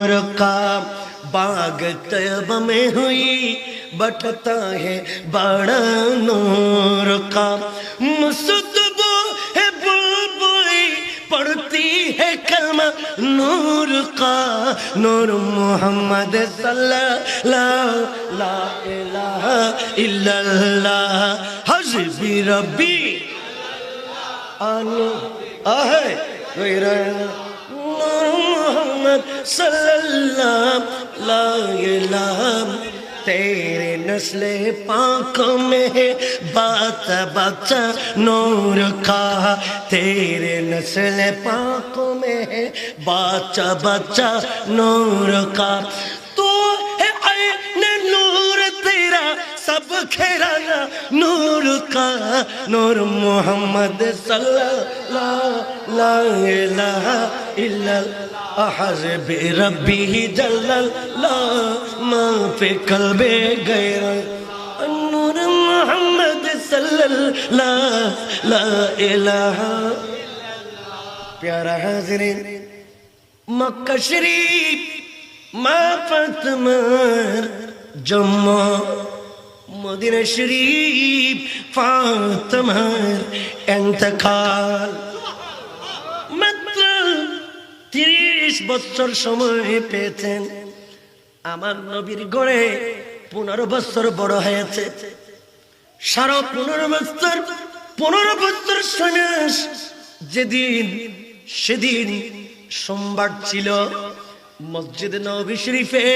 का बाग तब में हुई बटता है बड़ा नूर का मुसदबो है बुलबुली पढ़ती है कलमा नूर का नूर मोहम्मद सल्लल्लाहु ला इलाहा इल्लल्लाह हस्बी रब्बी अनु आहे गैरा नूर मोहम्मद सल्लल्लाहु ला इलाहा तेरे नस्ले पाक में है बात बच्चा नूर का तेरे नस्ले पाक में है बच्चा बच्चा नूर का চোখে রাঙা নূর কা নূর মোহাম্মদ সাল্লাহ রব্বি জল্লাল মা পে কলবে গয়রা নূর মোহাম্মদ সাল্লাহ প্যারা হাজরে মক্কা শরীফ, মা ফাতমার জম্মা। মদিনা শরীফ ফাতেমার এন্তকাল। মাত্র তিরিশ বছর সময় পেয়েছেন। আমার নবীর গড়ে পনেরো বছর বড় হয়েছে। সারা পনেরো বছর পনেরো বছর সন্ন্যাস যেদিন, সেদিন সোমবার ছিল। মসজিদ নবী শরীফে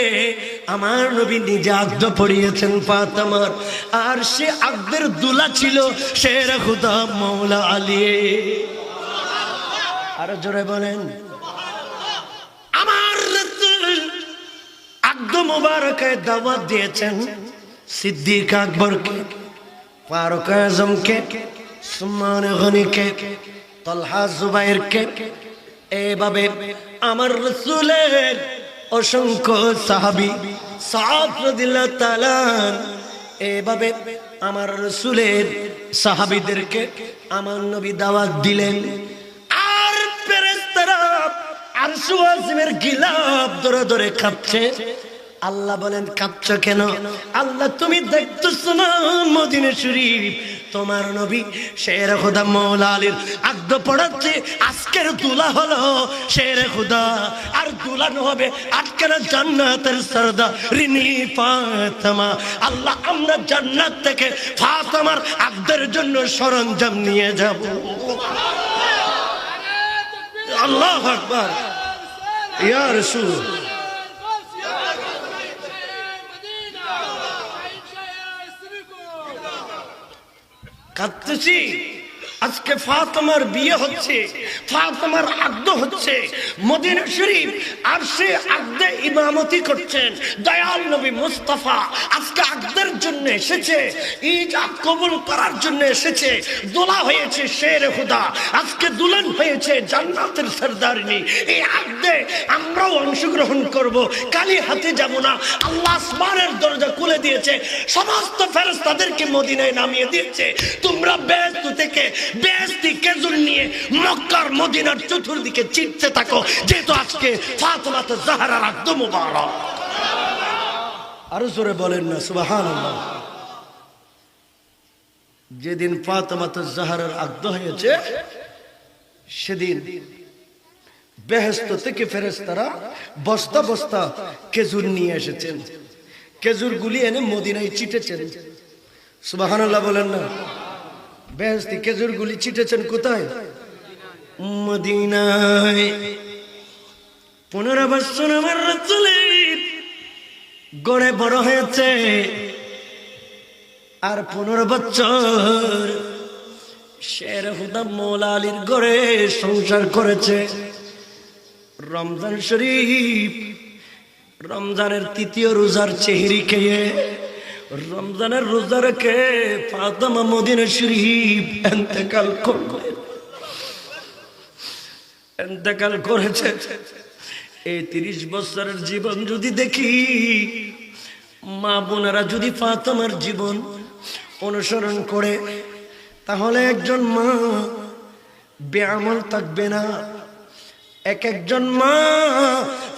আমার নবী নিজে আগ্দ পড়িয়েছেন ফাতামার। আর সে আগ্দের দুলা ছিল শের খুদা মৌলা আলী। আরও জোরে বলেন। আমার দাওয়াত দিয়েছেন সিদ্দিক সুমান এভাবে আমার রসুলের অসংখ্য সাহাবি সাহাবদিল্লা তালান এভাবে আমার রসুলের সাহাবিদেরকে আমার নবী দাওয়াত দিলেন। আর পেরেস্তারা আর সুয়াসিমের গিলাপ ধরে ধরে খাচ্ছে। আল্লাহ বলেন, কাঁদছ কেন? আল্লাহ, তুমি দেখতেছ না মদিনে শরীফ? তোমার নবী শের খুদা মৌলা আলীর আগ্দ পড়াচ্ছে, আজকের দুলা হলো শের খুদা। আর দুলানো হবে আজকের জান্নাতের সরদা, রিনি ফাতেমা। আল্লাহ, আমরা জান্নাত থেকে ফাতেমার আগ্দের জন্য সরঞ্জাম নিয়ে যাব। আল্লাহ আকবার। ইয়া রাসূল কাঁদতেছি আজকে ফাতেমার বিয়ে হচ্ছে, ফাতেমার আগ্দ হচ্ছে। মদিনা শরীফ আর সে আগ্দে ইমামতি করছেন। দয়াল নবী মুস্তাফা আজকে আগ্দের জন্য এসেছে ইজাব কবুল করার জন্য এসেছে। দোলা হয়েছে শের খুদা আজকে দুলন হয়েছে জান্নাতের সরদারিনী। এই আগ্দে আমরাও অংশগ্রহণ করব, কালি হাতে যাব না। আল্লাহ আসমানের দরজা খুলে দিয়েছে, সমস্ত ফেরেশতাদেরকে মদিনায় নামিয়ে দিয়েছে। তোমরা ব্যস্ত থেকে বেস্তি কেজুর নিয়ে মক্কার মদিনার চতুর্দিকে চিনতে থাকো। যেহেতু আজকে আরও জোরে বলেন না, সুবহানাল্লাহ। যেদিন ফাতেমাত আগদ হয়েছে, সেদিন বেহেস্ত থেকে ফেরেশতারা বস্তা বস্তা খেজুর নিয়ে এসেছেন। খেজুর গুলি এনে মদিনায় চিটেছেন। সুবহানাল্লাহ বলেন না। বেহস্তি খেজুর গুলি ছিটেছেন কোথায়? মদিনায়। পনেরো বছর আমার রাসূলের গড়ে বড় হয়েছে। আর পনেরো বছর শের হুদা মৌলা আলীর গড়ে সংসার করেছে। রমজান শরীফ, রমজানের তৃতীয় রোজার চেহারি খেয়ে রমজানের রোজা রেখে ফাতেমা মদিনা শরীফ এতেকাল করবে এতেকাল করেছে। এই তিরিশ বছরের জীবন যদি দেখি, মা বোনেরা যদি ফাতেমার জীবন অনুসরণ করে, তাহলে একজন মা বেআমল থাকবে না। এক একজন মা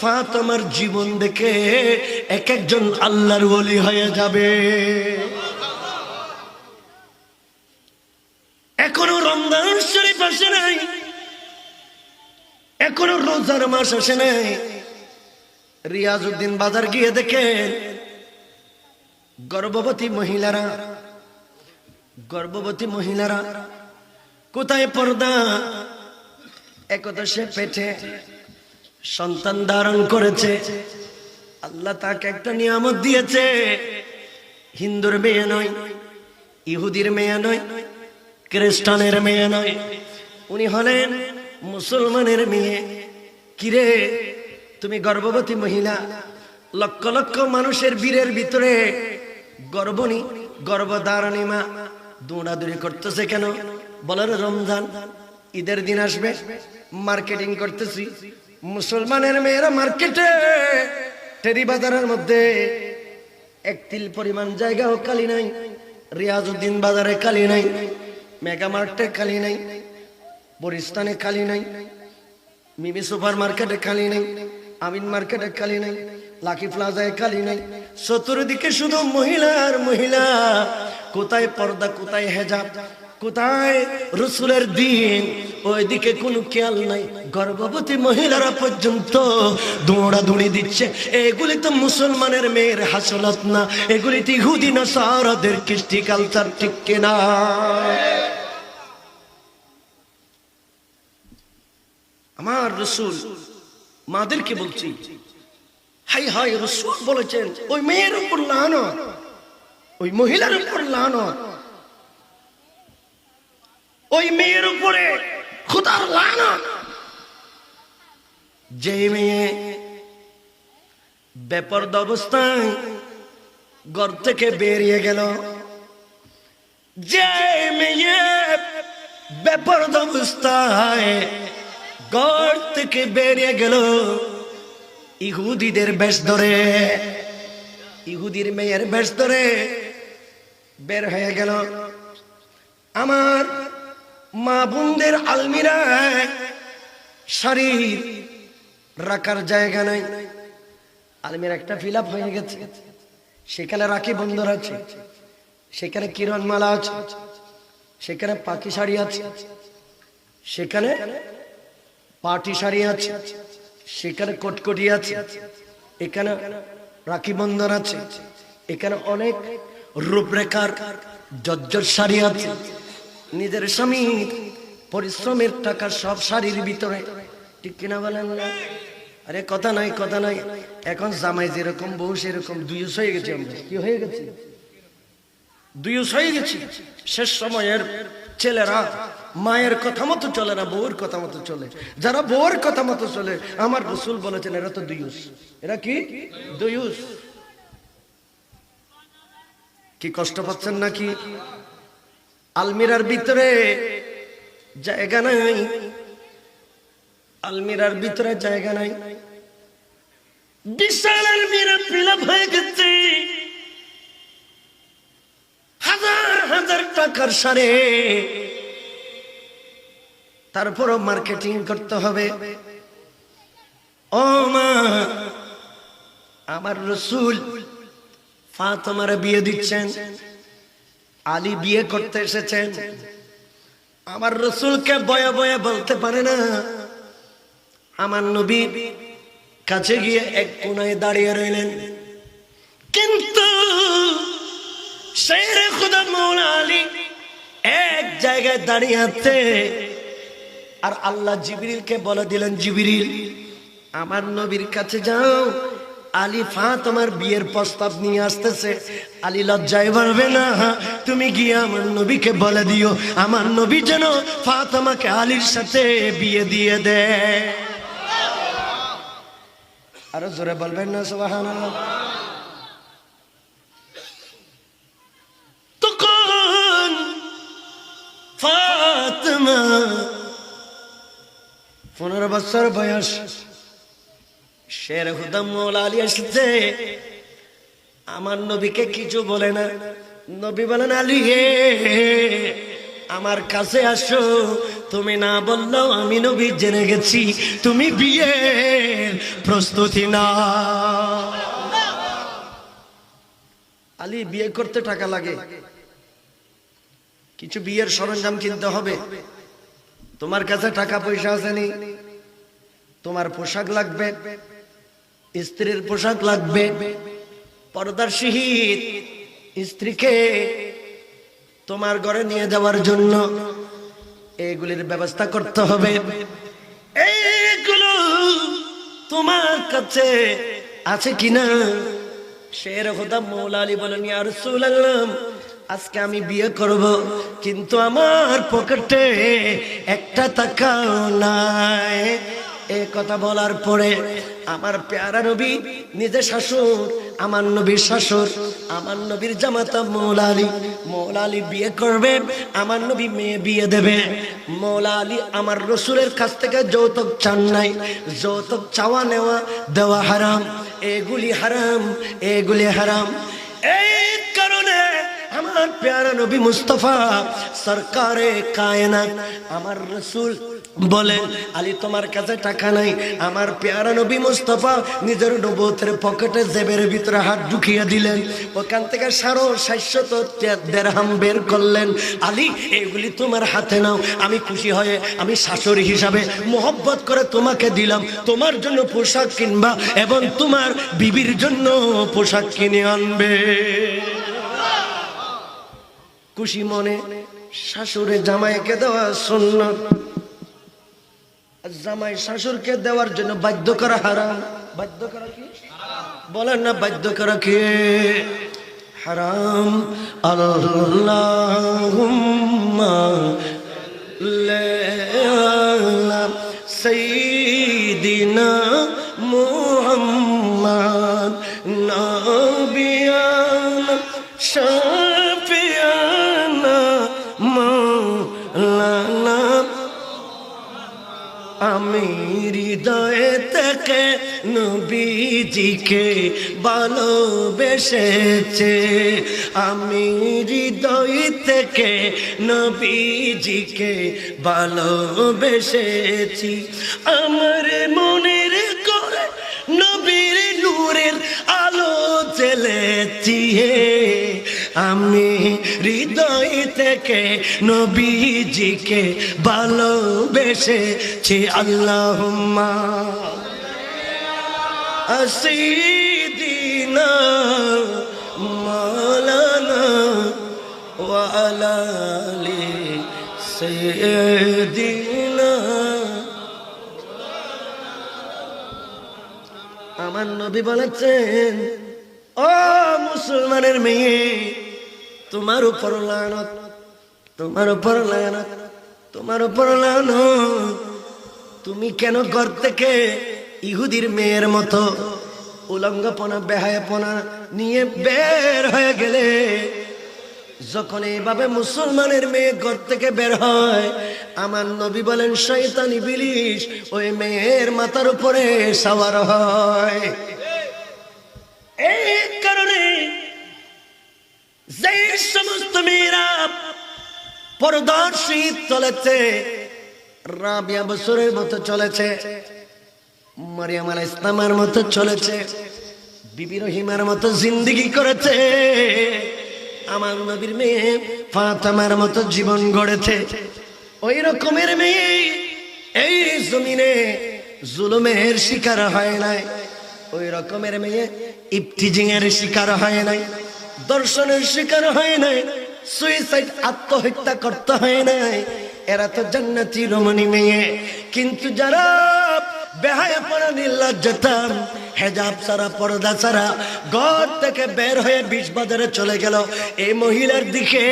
ফাতেমার জীবন দেখে এক একজন আল্লাহর ওলি হয়ে যাবে। এখনও রমজান শরীফ আসে নাই। এখনও রোজার মাস আসে নাই। রিয়াজউদ্দিন বাজার গিয়ে দেখেন গর্ভবতী মহিলারা গর্ভবতী মহিলারা কোথায় পর্দা? একদা সে পেটে সন্তান ধারণ করেছে। আল্লাহ তাকে একটা নিয়ামত দিয়েছে। হিন্দুর মেয়ে নয়, ইহুদির মেয়ে নয়, খ্রিস্টানের মেয়ে নয়। উনি হলেন মুসলমানের মেয়ে। কিরে, তুমি গর্ভবতী মহিলা, লক্ষ লক্ষ মানুষের বীরের ভিতরে গর্ভণী, গর্ভধারণী মা দৌড়াদৌড়ি করতেছে কেন? বলার রমজান, ঈদের দিন আসবে মার্কেটিং করতেছি মুসলমানের মেয়েরা মার্কেটে, টেরি বাজারের মধ্যে এক তিল পরিমাণ জায়গাও খালি নাই, রিয়াজউদ্দিন বাজারে কালি নাই, মেগা মার্টে খালি নাই, বরিস্তানে কালি নাই, মিমি সুপার মার্কেটে খালি নাই, আমিন মার্কেটে কালি নাই, লাকি প্লাজায় কালি নাই। চতুর্দিকে শুধু মহিলার মহিলা, কোথায় পর্দা, কোথায় হেজাব, কোথায় রসুলের দিন ওইদিকে কোনো খেয়াল নাই। গর্ভবতী মহিলারা পর্যন্ত দৌড়াদৌড়ি দিচ্ছে। এগুলি তো মুসলমানের মেয়ের হাসলত না। এগুলি তো ইহুদি না সারাদের কৃষ্টি কালচার, ঠিক কিনা? আমার রসুল মাদেরকে বলছি, হাই হাই রসুল বলেছেন, ওই মেয়ের উপর লানত, ওই মহিলার উপর লানত। ওই মেয়ের উপরে খুদার লানত যে মেয়ে বেপরদ অবস্থায় ঘর থেকে বেরিয়ে গেল। যে মেয়ে বেপরদ অবস্থায় ঘর থেকে বেরিয়ে গেল। ইহুদিদের বেশ ধরে, ইহুদির মেয়ের বেশ ধরে বের হয়ে গেল। আমার মা বোনদের আলমিরায় শরীর রাখার জায়গা নাই। আলমির একটা ফিল হয়ে গেছে। সেখানে রাখি বন্দর আছে। সেখানে কিরণমালা আছে। সেখানে পাখি শাড়ি আছে। সেখানে পাটি শাড়ি আছে। সেখানে কটকটি আছে। এখানে রাখি বন্ধন আছে। এখানে অনেক রূপরেখার জজ্জর শাড়ি আছে। নিজের স্বামী পরিশ্রমের টাকা সব শাড়ির ভিতরে। ঠিক কিনা বলেন না? আরে কথা নাই কথা নাই। এখন জামাই যেরকম বউ, সেরকম দুইশ হয়ে গেছে কি হয়ে গেছে? দুইশ হয়ে গেছি। শেষ সময়ের ছেলেরা মায়ের কথা মতো চলে না বউর কথা মতো চলে। যারা বউর কথা মতো চলে, আমার রসুল বলেছেন, এরা তো দুইউস। এরা কি? দুইউস। কি কষ্ট পাচ্ছেন নাকি? আলমিরার ভিতরে জায়গা নাই। আলমিরার ভিতরে জায়গা নাই। বিশাল আলমিরা ফিলাপ হয়ে গেছে। হাজার হাজার টাকার সারে। তারপরও মার্কেটিং করতে হবে। ও মা, আমার রসুল ফাতমার বিয়ে দিচ্ছেন। আলী বিয়ে করতে এসেছেন। আমার রসুলকে বয়ে বয়ে বলতে পারে না। আমার নবী কাছে গিয়ে এক কোনায় দাঁড়িয়ে রইলেন। কিন্তু শের খুদা মৌলা আলী এক জায়গায় দাঁড়িয়ে আছে। আর আল্লাহ জিবরিলকে বলে দিলেন, জিবরিল, আমার নবীর কাছে যাও। আলী ফা তোমার বিয়ের প্রস্তাব নিয়ে আসতেছে। আলী লজ্জায় বলবে না তুমি গিয়ে আমার নবীকে বলে দিও। আমার নবী যেন ফা তোমাকে আলীর সাথে বিয়ে দিয়ে দেয়। আরও জোরে বলবেন না তখন ফাতেমা পনেরো বছর বয়স। শের হুদাম আলী আসছে। আমার নবীকে কিছু বলে না। নবী বলেন, আলী হে, আমার কাছে আসো। তুমি না বললেও আমি নবী জেনে গেছি। তুমি বিয়ের প্রস্তুতি না আলী, বিয়ে করতে টাকা লাগে। কিছু বিয়ের সরঞ্জাম কিনতে হবে। তোমার কাছে টাকা পয়সা আসেনি তোমার পোশাক লাগবে। স্ত্রীর পোশাক লাগবে, পর্দার শহীদ স্ত্রীকে তোমার ঘরে নিয়ে যাওয়ার জন্য এগুলির ব্যবস্থা করতে হবে। এইগুলো তোমার কাছে আছে কিনা? শের খোদা মৌলা আলী বলেন, ইয়া রাসূলুল্লাহ, আজকে আমি বিয়ে করব, কিন্তু আমার পকেটে একটা টাকাও নাই। এ কথা বলার পরে আমার পেয়ারা নবী, নিজে শাশুর আমার নবীর শাশুর আমার নবীর জামাতা মৌলা আলী মৌলা আলী বিয়ে করবে, আমার নবী মেয়ে বিয়ে দেবে। মৌলা আলী আমার রসুলের কাছ থেকে যৌতুক চান নাই, যৌতুক চাওয়া নেওয়া দেওয়া হারাম, এগুলি হারাম এগুলি হারাম। এই আমার প্যারা নবী মুস্তফা, সরকারে কায়নাত। আমার রসুল বলেন, আলী, তোমার কাছে টাকা নাই। আমার পেয়ারা নবী মুস্তফা নিজের নবতের পকেটে জেবের ভিতরে হাত ঢুকিয়ে দিলেন। ওখান থেকে সারো সাতশত দেড়হাম বের করলেন। আলী, এগুলি তোমার হাতে নাও। আমি খুশি হয়ে, আমি শাশুড়ি হিসাবে মোহব্বত করে তোমাকে দিলাম। তোমার জন্য পোশাক কিনবা এবং তোমার বিবির জন্য পোশাক কিনে আনবে। খুশি মনে শাশুড়ে জামাইকে দেওয়া আর জামাই শাশুড়কে দেওয়ার জন্য বাধ্য করা হারাম। বাধ্য করা কি? বলেন না বাধ্য করা কি? হারাম। আল্লাহুম্মা সঈদিনা মুহাম্মদ, নবিয়ানা শাফিয়ানা আমি হৃদয়ে থেকে নবীজিকে ভালোবেসেছে। আমি হৃদয় থেকে নবীজিকে ভালোবেসেছি। আমার মনের করে নবীর নূরের আলো জ্বেলেছি হে আমি হৃদয় থেকে নবীজিকে ভালোবেসেছি, আল্লাহুম্মা। আসিদিনা মাওলানা ওয়ালালি সাইয়্যিদিনা। আমার নবী বলেছেন, ও মুসলমানের মেয়ে তোমার উপর লানত, তোমার উপর লানত, তোমার উপর লানত। তুমি কেন ঘর থেকে ইহুদির মেয়ের মতো উলঙ্গপনা, বেহায়াপনা নিয়ে বের হয়ে গেলে? যখন এইভাবে মুসলমানের মেয়ে ঘর থেকে বের হয়, আমার নবী বলেন, শয়তানি বিলিশ ওই মেয়ের মাথার উপরে সাওয়ার হয়। এই কারণে যে সমস্ত মেয়েরা পরদর্শী চলেছে, রাবিয়া বছরের মতো চলেছে, মারিয়াম আল ইসলামের মতো চলেছে, বিবি রহিমার মতো জিন্দিগি করেছে, আমার নবীর মেয়ে ফাতামার মতো জীবন গড়েছে। ওই রকমের মেয়ে এই জমিনে জুলুমের শিকার হয় নাই, ওই রকমের মেয়ে ইফটিজিং এর শিকার হয় নাই। দর্শনের শিকার হয় নাই সুইসাইড আত্মহত্যা করতে হয় নাই। এরা তো জান্নাতি রমণী মেয়ে। কিন্তু যারা বেহায়াপনা নির্লজ্জতাম হেজাব ছাড়া পর্দা ছাড়া ঘর থেকে বের হয়ে বিষ বাজারে চলে গেল। এই মহিলার দিকে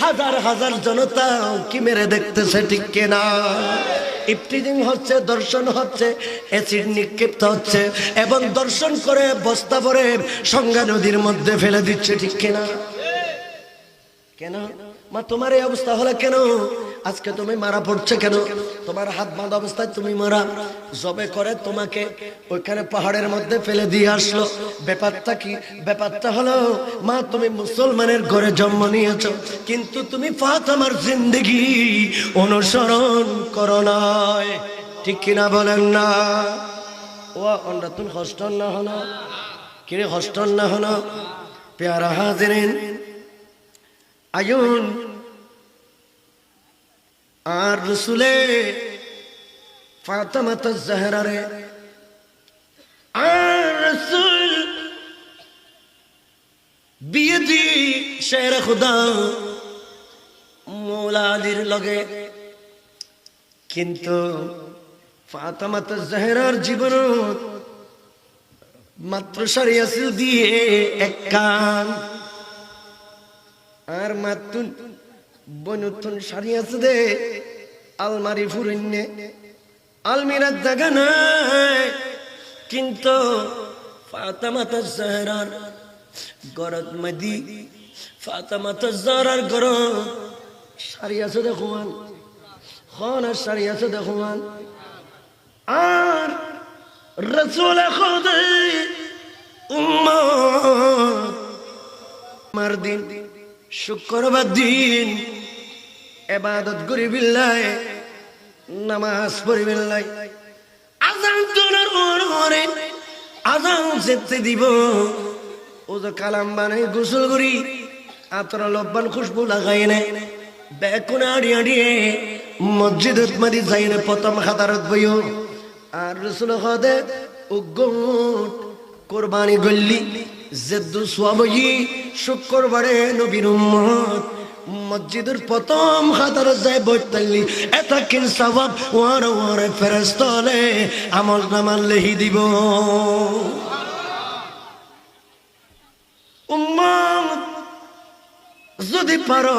হাজার হাজার জনতা কি মেরে দেখতেছে, ঠিক কিনা? ইফটিজিং হচ্ছে, দর্শন হচ্ছে, অ্যাসিড নিক্ষিপ্ত হচ্ছে এবং দর্শন করে বস্তা ভরে সংজ্ঞা নদীর মধ্যে ফেলে দিচ্ছে, ঠিক কেনা? কেন? মা, তোমার এই অবস্থা হলো কেন? আজকে তুমি মারা পড়ছে কেন? তোমার হাত বাঁধা অবস্থায় তুমি মারা। জবে করে তোমাকে ওইখানে পাহাড়ের মধ্যে ফেলে দিয়ে আসলো। ব্যাপারটা কি? ব্যাপারটা হলো, মা, তুমি মুসলমানের ঘরে জন্ম নিয়েছো, কিন্তু তুমি ফাতেমার জিন্দগি অনুসরণ করো নয় ঠিক কিনা বলেন না? ও অন্ডা তুমি হস্টন না হলো কিরে হস্টন না হলো পেয়ারা হাজিরেন, আয়ুন আর রসুলে ফাতেমাত জাহরারে আর রসুল বিয়ে দি শের খুদা মৌলাদির লগে। কিন্তু ফাতেমাত জাহরার জীবন মাত্র সারিয়াছিল দিয়ে এক কান। আর মাতুন বনুতুন শাড়ি আছে দে, আলমারি ফুরিনে আলমিরার জায়গা নাই, কিন্তু ফাতামাতা জাহরার গরত মাদি ফাতামাতা জাহরার গরত শাড়ি আছে দেখুন খন আর শাড়ি আছে দেখুন আর রসুল খুদে উম্মত আমার দিন, শুক্রবার দিন এবাদত করি বিল্লাই নামাজ পড়ি বিল্লাই আজান তোলার ওরে আজান যেতে দিব। ও তো কালাম বানাই গোসল করি, আতরা লব্বান খুশবু লাগাই নে। বেকুন আড়ি আড়িয়ে মসজিদত মারি যাই না প্রথম খাতারত বইও। আর রসুল হদে উগ্গুট কোরবানি গল্লি জেদ্দু সোয়াবই শুক্রবারে নবীর উম্মত। মসজিদের প্রথম খাতার যায় বইতাল্লি এটা কিন সবাব ওয়ার ওয়ারে ফেরস্তলে আমল নামাল লেহি দিব। যদি পারো,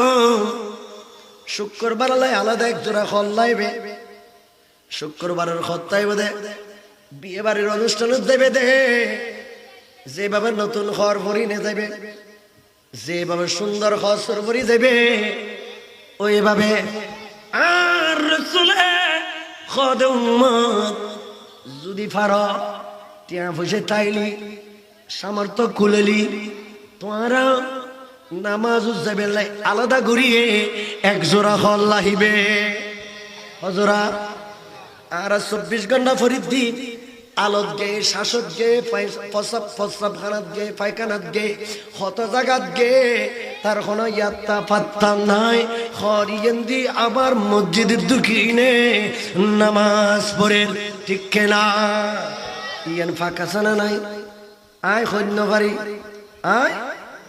শুক্রবার আলাদা এক জোড়া খল লাইবে। শুক্রবারের খত্তাই বোধে বিয়ে বাড়ির অনুষ্ঠানত দেবে দে। যেভাবে নতুন ঘর ভরি নে যাবে যেভাবে সুন্দর খসর ভরি যাবে, ওইভাবে আর উম্মত যদি ফার টিয়া বসে তাইলি, সামর্থ্য খুলেলি তোমারা নামাজ লাই আলাদা করিয়ে এক জোড়া হল লাহিবে হজরা আর চব্বিশ ঘণ্টা ফরিদ আলত গে শাসক গে ফসানাত গে, পায়খানাত গে হত জাগাত গে। তার কোনো ইয়াত্তা পাত্তা নাই। হরিয়েন্দি আবার মসজিদের দুকিনে নামাজ পড়ে ঠিক কেনা। ইয়ান ফাঁকা নাই? আয় সৈন্য বাড়ি আয়।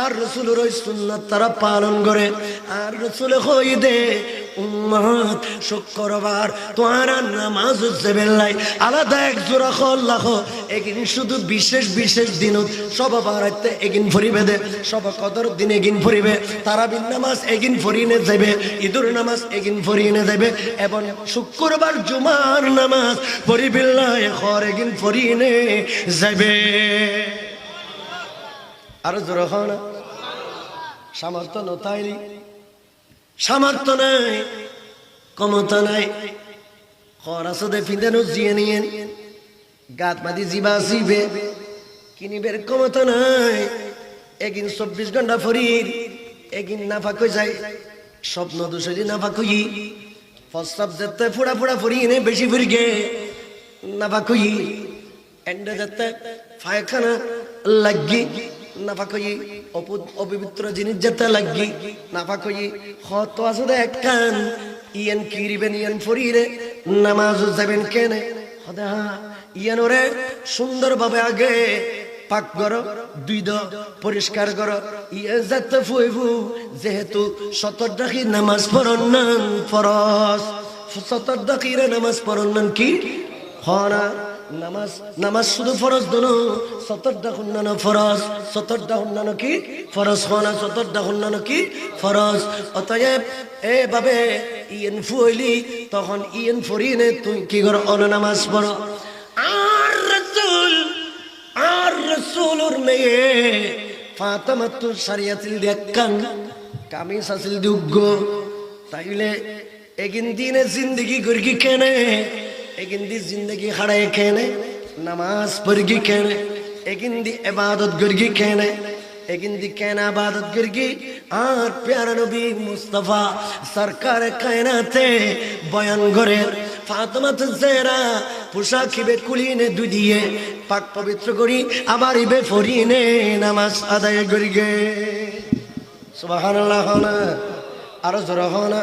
আর রসুলের ওই সুন্নাত তারা পালন করে। আর রসুলে হই দে উম্মত শুক্রবার তোয়ারা নামাজ বেল্লাই আলাদা এক জোড়া খল লাখ এগিন শুধু বিশেষ বিশেষ দিনত সব বারাইতে এগিন ফরিবে দে। সব কদর দিন এগিন ফরিবে। তারাবিন নামাজ এগিন ফরিনে যাবে ঈদুর নামাজ এগিন ফরিনে যাবে এবং শুক্রবার জুমার নামাজ পরিবিল্লাই খর এগিন ফরিনে যাবে আরও জোর না সামর্থ্য নতাইলি সামর্থ্য নাই, ক্ষমতা নাই। খরাসদে ফিন্দানো জিয়ে নিয়ে গাত মাদি জিবা জিবে। কিনিবের ক্ষমতা নাই। এগিন চব্বিশ ঘণ্টা ফরির এগিন নাফা কই যায়। স্বপ্ন দুশরি নাফা কই। প্রস্তাব যেতে ফুড়া ফুড়া ফরি এনে বেশি ফির গে নাফা কই। এন্ডে যেতে ফায়খানা লাগি। অপবিত্র জিনিস যেতে লাগি নামাজ কেনে? সুন্দর ভাবে আগে পাক করো দুই দ পরিষ্কার করো। ইয়ে ফুইবু, যেহেতু সতর ডাকি নামাজ পড়ন ফরস সতর ডাকিরে নামাজ পড়ন কি? হনা। নামাজ নামাজ শুধু ফরজ দনো সতরটা হুন্নানো ফরজ। সতরটা হুন্নানো কি? ফরজ হনা সতরটা হুন্নানো কি? ফরজ। অতএব এ বাবে ইয়েন ফুইলি তখন ইয়েন ফরিনে তুই কি কর? অন নামাজ পড়ো। আর রসুল, আর রসুলুর মেয়ে ফাতামাত্তু সারিয়াতিল দেখান কামিজ আছিল দুগ্গ তাইলে এগিন দিনে জিন্দগি করগি কেনে? এগিন দি জিন্দগি হারায় কেনে নামাজ পড়গি কেনে এগিন দি এবাদত করগি কেনে এগিন দি কেন আবাদত করগি আর প্যারা নবী মুস্তফা সরকার কায়নাতে বয়ান করে ফাতেমাত জেরা পোশাক ইবে কুলিনে দুদিয়ে পাক পবিত্র করি আবার ইবে ফরিনে নামাজ আদায় করি গে না, আরও জোর হনা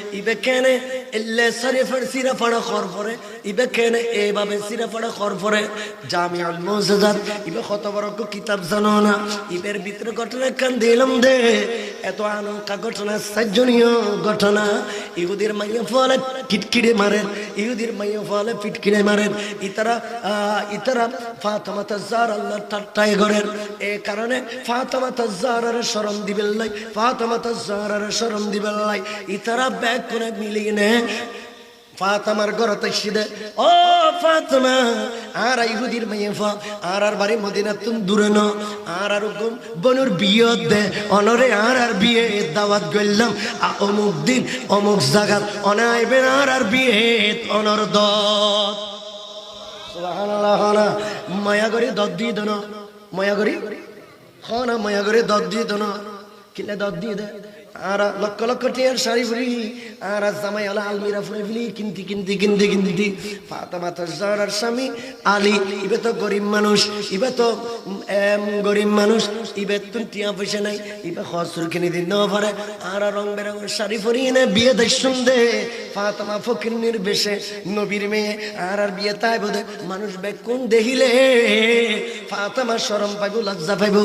ফরে ইবে কেনে এভাবে সিরা ফড়া খর ফরে জামিউল মুজাদাত ইবে কত বড় কিতাব জানো না, ইবের ঘটনা কান দিলাম দে? এত আনকা ঘটনা সাজ্জনীয় ঘটনা, ইহুদির মাইয়া ফলে কিটকিড়ে মারেন ইহুদির মাইয়া ফলে পিটকিড়ে ইতারা ইতারা তাজ্জার আল্লাহ ঠাট্টায় করেন এ কারণে ফাতেমা তাজ্জারের শরম দিবেন লাই ফাতেমা তাজ্জারের শরম দিবেন লাই ইতারা ব্যাগ করে মিলিয়ে নে। ফাতেমার ঘরতে সিদে ও ফাতেমা, আর ইহুদির মেয়ে ফা, আর আর বাড়ি মদিনা তুম দূরে ন আর আর গুম বনুর বিয়ে দে। অনরে আর আর বিয়ে দাওয়াত গেলাম। আ, অমুক দিন অমুক জাগাত অনাইবেন আর আর বিয়ে অনর দত। সুবহানাল্লাহ হনা মায়া করি দত দিয়ে দন মায়া করি? হনা মায়া করে দত দিয়ে দন কিলে দত দিয়ে দে? আর লক্ষ লক্ষ টিয়ার শাড়ি ফুরি আর জামাই আলা আলমিরা ফুরে ফেলি, কিনতি কিনতি কিনতি কিনতি। ফাতেমা তাজ্জারার স্বামী, আলী, ইবে তো গরিব মানুষ, ইবে তো গরিব মানুষ, ইবে টিয়া পয়সা নাই, ইবে কিনে দিন পারে। আর রং বেরঙের শাড়ি ফুরি এনে বিয়ে ফাতেমা নবীর মেয়ে আর আর বিয়ে তাই বোধে, মানুষ বেকুন দেখিলে? ফাতেমা শরম পাইব, লজ্জা পাইব